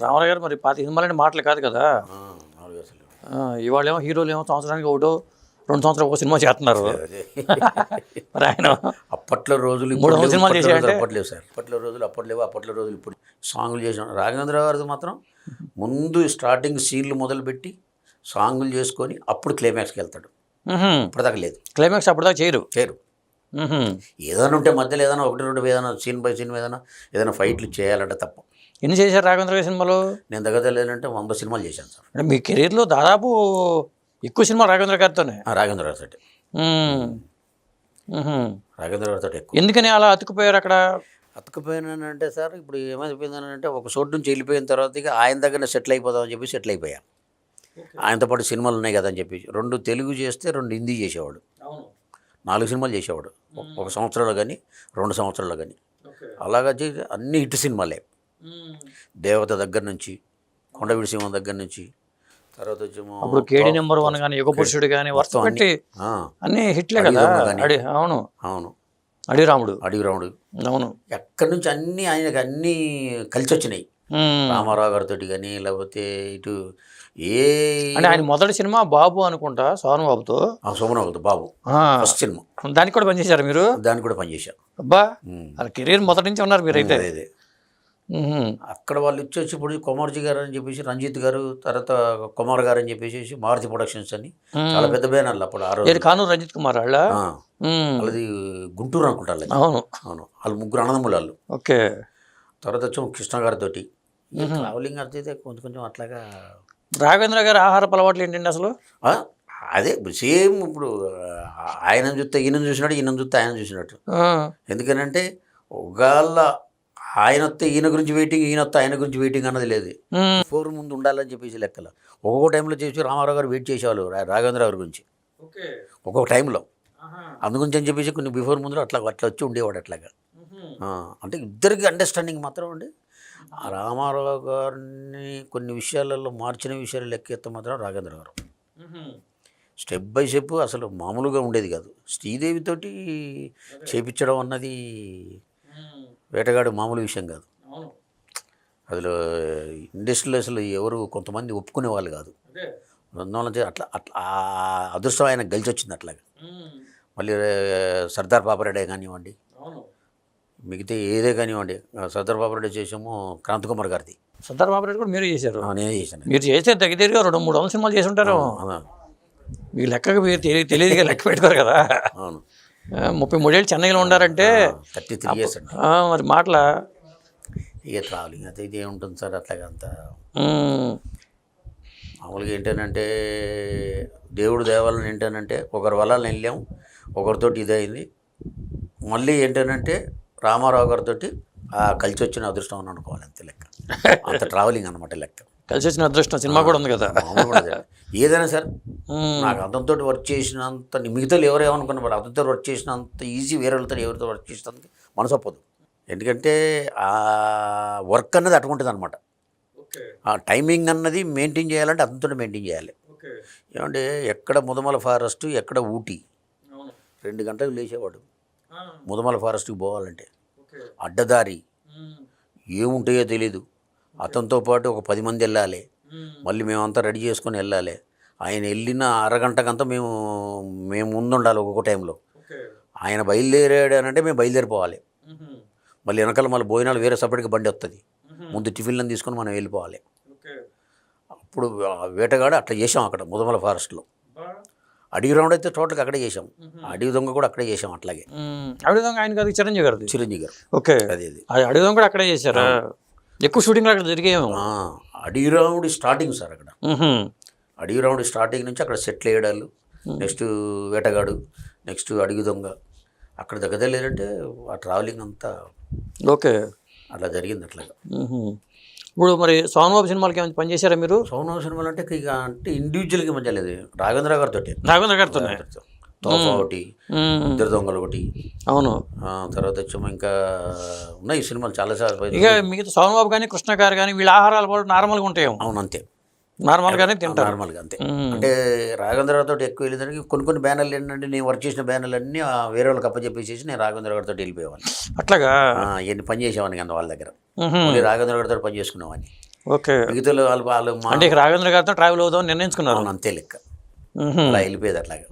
రామారావు గారు మరి పాతి సినిమాలంటే మాటలు కాదు కదా. ఇవాళ ఏమో హీరోలు ఏమో సంవత్సరానికి ఒకటో రెండు సంవత్సరాలు ఒక సినిమా చేస్తున్నారు. మరి ఆయన అప్పట్లో రోజులు మూడు సినిమాలు? రోజులు అప్పట్లేవు సార్. అప్పట్లో రోజులు అప్పట్లేవు అప్పట్లో రోజులు ఇప్పుడు సాంగులు చేసాం. రాఘవేంద్ర గారిది మాత్రం ముందు స్టార్టింగ్ సీన్లు మొదలుపెట్టి సాంగులు చేసుకొని అప్పుడు క్లైమాక్స్కి వెళ్తాడు. ఇప్పటిదాకా లేదు. క్లైమాక్స్ అప్పటిదాకా చేయరు. చేయరు. ఏదైనా ఉంటే మధ్యలో ఏదైనా ఒకటి రెండు ఏదైనా సీన్ బై సీన్ ఏదైనా ఏదైనా ఫైట్లు చేయాలంటే తప్ప. ఎన్ని చేశారు రాఘవేంద్ర గారి సినిమాలు? నేను దగ్గర లేదంటే వంద సినిమాలు చేశాను సార్. అంటే మీ కెరీర్లో దాదాపు ఎక్కువ సినిమా రాఘవేంద్ర గారితోనే? రాఘవేంద్ర గారితో. రాఘవేంద్ర గారితో ఎక్కువ. ఎందుకని అలా అతుకుపోయారు అక్కడ? అతకపోయినానంటే సార్ ఇప్పుడు ఏమైపోయిందనంటే ఒక చోటు నుంచి వెళ్ళిపోయిన తర్వాత ఇక ఆయన దగ్గర సెటిల్ అయిపోదామని చెప్పి సెటిల్ అయిపోయా ఆయనతో పాటు సినిమాలు ఉన్నాయి కదా అని చెప్పి రెండు తెలుగు చేస్తే రెండు హిందీ చేసేవాడు. నాలుగు సినిమాలు చేసేవాడు. ఒక- సంవత్సరంలో కానీ రెండు సంవత్సరాల్లో కానీ అలాగా చేసి అన్ని హిట్ సినిమాలే. దేవత దగ్గర నుంచి కొండవిడి సింహం దగ్గర నుంచి తర్వాత వచ్చేమో అప్పుడు కేడి నెంబర్ వన్ కానీ యుగ పురుషుడు కానీ అన్ని. పెట్టి ఆ, అన్ని హిట్లే కదా. అవును. అవును. అడిరాముడు అడవి రాముడు. అవును. ఎక్కడి నుంచి అన్నీ ఆయనకి అన్నీ కలిసి వచ్చినాయి. రామారావు గారితో కానీ లేకపోతే ఇటు ఏ అంటే ఆయన మొదటి సినిమా బాబు అనుకుంటా సోను బాబుతో ఆ సోమనాథ్ బాబు. First cinema. దానికి కూడా పనిచేశారు మీరు? దానికి కూడా పనిచేశాం అబ్బా. అలా కెరీర్ మొదటి నుంచి ఉన్నారు మీరైతే. అదే అదే. అక్కడ వాళ్ళు ఇచ్చొచ్చి ఇప్పుడు కొమర్జీ గారు అని చెప్పేసి రంజిత్ గారు తర్వాత కుమార్ గారు అని చెప్పేసి మారుతి ప్రొడక్షన్స్ అని. చాలా పెద్ద బ్యానర్లు అప్పుడు ఆ రోజు. కానూరు రంజిత్ కుమార్ వాళ్ళ. వాళ్ళది గుంటూరు అనుకుంటా వాళ్ళది. అవును. అవును. వాళ్ళు ముగ్గురు అన్నదమ్ములు వాళ్ళు. ఓకే. తర్వాత వచ్చాము కృష్ణ గారితో ట్రావెలింగ్ అయితే కొంచెం కొంచెం అట్లాగా రాఘవేంద్ర గారి ఆహారపు అలవాట్లు ఏంటండి అసలు? ఆ, అదే సేమ్ ఇప్పుడు ఆయన చూస్తే ఈయన చూసినట్టు ఈయన చూస్తే ఆయన చూసినట్టు. ఆ, ఎందుకనంటే ఒకవేళ ఆయన వస్తే ఈయన గురించి వెయిటింగ్ ఈయన వస్తే ఆయన గురించి వెయిటింగ్ అన్నది లేదు. ఫోర్ ముందు ఉండాలని చెప్పేసి లెక్కల. ఒక్కొక్క టైంలో చేసి రామారావు గారు వెయిట్ చేసేవాళ్ళు రాఘవేంద్ర గారి గురించి. ఒక్కొక్క టైంలో అందుగురించి అని చెప్పేసి కొన్ని బిఫోర్ ముందు అట్లా అట్లా వచ్చి ఉండేవాడు అట్లాగా. ఆ, అంటే ఇద్దరికి అండర్స్టాండింగ్ మాత్రం అండి. రామారావు గారిని కొన్ని విషయాలలో మార్చిన విషయాలు లెక్కెత్త మాత్రం రాఘవేంద్ర గారు. స్టెప్ బై స్టెప్ అసలు మామూలుగా ఉండేది కాదు. శ్రీదేవితోటి చేపించడం అన్నది వేటగాడు మామూలు విషయం కాదు. అసలు ఇండస్ట్రీలో అసలు ఎవరు కొంతమంది ఒప్పుకునే వాళ్ళు కాదు. చే- అట్లా అట్లా అదృష్టం ఆయన గెలిచి వచ్చింది అట్లాగా మళ్ళీ సర్దార్ పాపరెడ్డి కానివ్వండి మిగతా ఏదే కానివ్వండి. సర్దార్ పాపరెడ్డి చేసాము క్రాంతి కుమార్ గారిది. సర్దార్ రెడ్డి కూడా మీరు చేశారు? నేనే చేశాను. మీరు చేస్తే దగ్గర దగ్గరగా రెండు మూడు వందల సినిమాలు చేసి ఉంటారు అవునా? మీ లెక్కకు మీరు తెలియ తెలియదుగా లెక్క పెట్టుకోరు కదా. అవును. ముప్పై మూడేళ్ళు చెన్నైలో ఉండారంటే థర్టీ త్రీ ఇయర్స్ మరి మాటల? ఇక ట్రావెలింగ్ అయితే ఇది ఏముంటుంది సార్ అట్లాగా అంత? మామూలుగా ఏంటంటే దేవుడు దేవాలని ఏంటనంటే ఒకరి వల్ల వెళ్ళాం ఒకరితోటి ఇదైంది మళ్ళీ ఏంటనంటే రామారావు గారితో కలిసి వచ్చిన అదృష్టం అని అనుకోవాలి అంతే లెక్క. అంత ట్రావెలింగ్ అనమాట లెక్క. కలిసి వచ్చిన అదృష్టం సినిమా కూడా ఉంది కదా. ఏదైనా సరే. నాకు అతనితో వర్క్ చేసినంత మిగతా ఎవరు ఏమనుకున్నారు అతనితో వర్క్ చేసినంత ఈజీ వేరే వాళ్ళతో ఎవరితో వర్క్ చేసినంత మనసు ఒప్పదు. ఎందుకంటే ఆ వర్క్ అన్నది అటువంటిది అనమాట ఆ టైమింగ్ అన్నది మెయింటైన్ చేయాలంటే అతనితో మెయింటైన్ చేయాలి. ఏమంటే ఎక్కడ ముదమల ఫారెస్ట్ ఎక్కడ ఊటీ. రెండు గంటలకు లేచేవాడు. ముదమల ఫారెస్ట్కి పోవాలంటే. అడ్డదారి. ఏముంటాయో తెలీదు. అతనితో పాటు ఒక పది మంది వెళ్ళాలి. మళ్ళీ మేమంతా రెడీ చేసుకొని వెళ్ళాలి. ఆయన వెళ్ళిన అరగంటకంతా మేము మేము ముందు ఉండాలి ఒక్కొక్క టైంలో. ఆయన బయలుదేరాడు అని అంటే మేము బయలుదేరిపోవాలి. మళ్ళీ వెనకాల మళ్ళీ భోజనాలు వేరే సపరేట్గా బండి వస్తుంది ముందు టిఫిన్లను తీసుకొని మనం వెళ్ళిపోవాలి. అప్పుడు వేటగాడు అట్లా చేసాం అక్కడ ముదమల ఫారెస్ట్లో. అడవి రౌండ్ అయితే టోటల్గా అక్కడే చేసాం అడవి దొంగ కూడా అక్కడే చేసాం అట్లాగే. అడవి దొంగ ఆయన కాదు చిరంజీవి గారిది. చిరంజీవి గారు. ఓకే. అదే అడవి దొంగ కూడా అక్కడే చేశారా? ఎక్కువ షూటింగ్లు అక్కడ జరిగేమో అడవి రౌండ్ స్టార్టింగ్ సార్ అక్కడ. అడవి రౌండ్ స్టార్టింగ్ నుంచి అక్కడ సెటిల్ వేయడాలు నెక్స్ట్ వేటగాడు నెక్స్ట్ అడవి దొంగ. అక్కడ దగ్గర లేదంటే ఆ ట్రావెలింగ్ అంతా ఓకే. అట్లా జరిగింది అట్లాగా. ఇప్పుడు మరి సోనబాబు సినిమాలకి ఏమైనా పనిచేశారా మీరు? సౌన సినిమాలు అంటే ఇక అంటే ఇండివిజువల్గా మధ్య లేదు రాఘవేంద్ర గారితో రాఘవేంద్ర గారితో. తోఫా ఒకటి ఇద్దరు దొంగలు ఒకటి. అవును. తర్వాత వచ్చేమో ఇంకా ఉన్నాయి సినిమాలు చాలాసార్లు పోయి- ఇక మిగతా సోమబాబు కానీ కృష్ణ గారు కానీ వీళ్ళ ఆహారాలు కూడా నార్మల్గా ఉంటాయేమో. అవును అంతే. నార్మల్గానే తింటారు. నార్మల్గా అంతే. అంటే రాఘవేంద్రరావు తోటి ఎక్కువ వెళ్ళేదానికి కొన్ని కొన్ని బ్యానర్లు ఏంటంటే నేను వర్క్ చేసిన బ్యానర్లు అన్నీ వేరే వాళ్ళకి అప్పచెప్పేసేసి నేను రాఘవేంద్ర గారితో వెళ్ళిపోయేవాడిని అట్లాగా? ఎన్ని పని చేసేవాడిని కదా వాళ్ళ దగ్గర. రాఘవేంద్ర గారితో పని చేసుకునేవాడిని. ఓకే. మిగతా వాళ్ళు వాళ్ళు అంటే రాఘవేంద్ర గారితో ట్రావెల్ అవుదాం నిర్ణయించుకున్నారు. అవును, అంతే లెక్క. అలా వెళ్ళిపోయేది అట్లాగా.